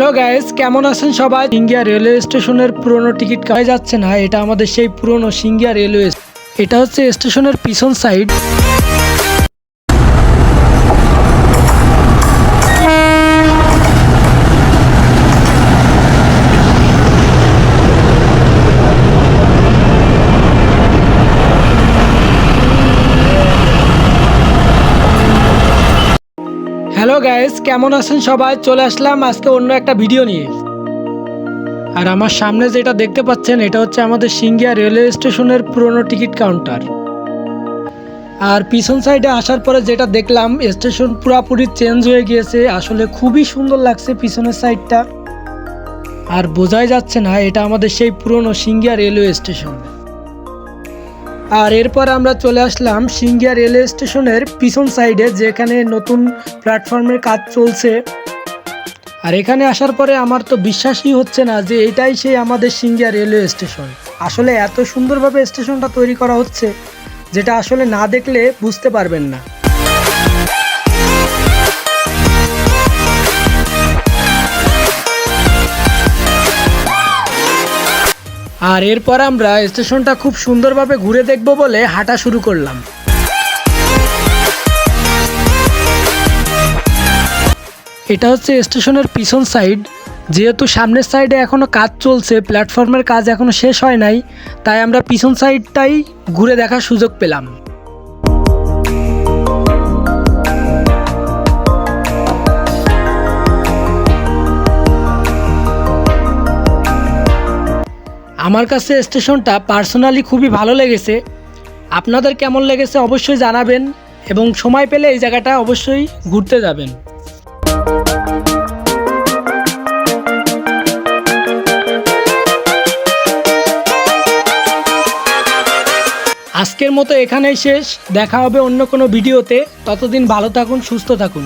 Hello guys কেমন আছেন সবাই? সিঙ্গিয়া রেলওয়ে স্টেশনের পুরনো টিকিট কাটা যাচ্ছে না। এটা আমাদের সেই পুরনো সিঙ্গিয়া রেলওয়ে। এটা হচ্ছে স্টেশনের পিছন সাইড হ্যালো গাইস কেমন আছেন সবাই? চলে আসলাম আজকে অন্য একটা ভিডিও নিয়ে। আর আমার সামনে যেটা দেখতে পাচ্ছেন, এটা হচ্ছে আমাদের সিঙ্গিয়া রেলওয়ে স্টেশনের পুরনো টিকিট কাউন্টার। আর পিছন সাইডে আসার পরে যেটা দেখলাম, স্টেশন পুরাপুরি চেঞ্জ হয়ে গিয়েছে। আসলে খুবই সুন্দর লাগছে পিছনের সাইডটা আর বোঝাই যাচ্ছে না, এটা আমাদের সেই পুরনো সিঙ্গিয়া রেলওয়ে স্টেশন। আর এরপর আমরা চলে আসলাম সিঙ্গিয়া রেলওয়ে স্টেশনের পিছন সাইডে, যেখানে নতুন প্ল্যাটফর্মের কাজ চলছে। আর এখানে আসার পরে আমার তো বিশ্বাসই হচ্ছে না যে এটাই সেই আমাদের সিঙ্গিয়া রেলওয়ে স্টেশন। আসলে এত সুন্দরভাবে স্টেশনটা তৈরি করা হচ্ছে, যেটা আসলে না দেখলে বুঝতে পারবেন না। আর এরপর আমরা স্টেশনটা খুব সুন্দরভাবে ঘুরে দেখব বলে হাঁটা শুরু করলাম। এটা হচ্ছে স্টেশনের পিছন সাইড। যেহেতু সামনের সাইডে এখনও কাজ চলছে, প্ল্যাটফর্মের কাজ এখনও শেষ হয় নাই, তাই আমরা পিছন সাইডটাই ঘুরে দেখার সুযোগ পেলাম। আমার কাছে স্টেশনটা পার্সোনালি খুবই ভালো লেগেছে। আপনাদের কেমন লেগেছে অবশ্যই জানাবেন এবং সময় পেলে এই জায়গাটা অবশ্যই ঘুরতে যাবেন। আজকের মতো এখানেই শেষ। দেখা হবে অন্য কোনো ভিডিওতে। ততদিন ভালো থাকুন, সুস্থ থাকুন।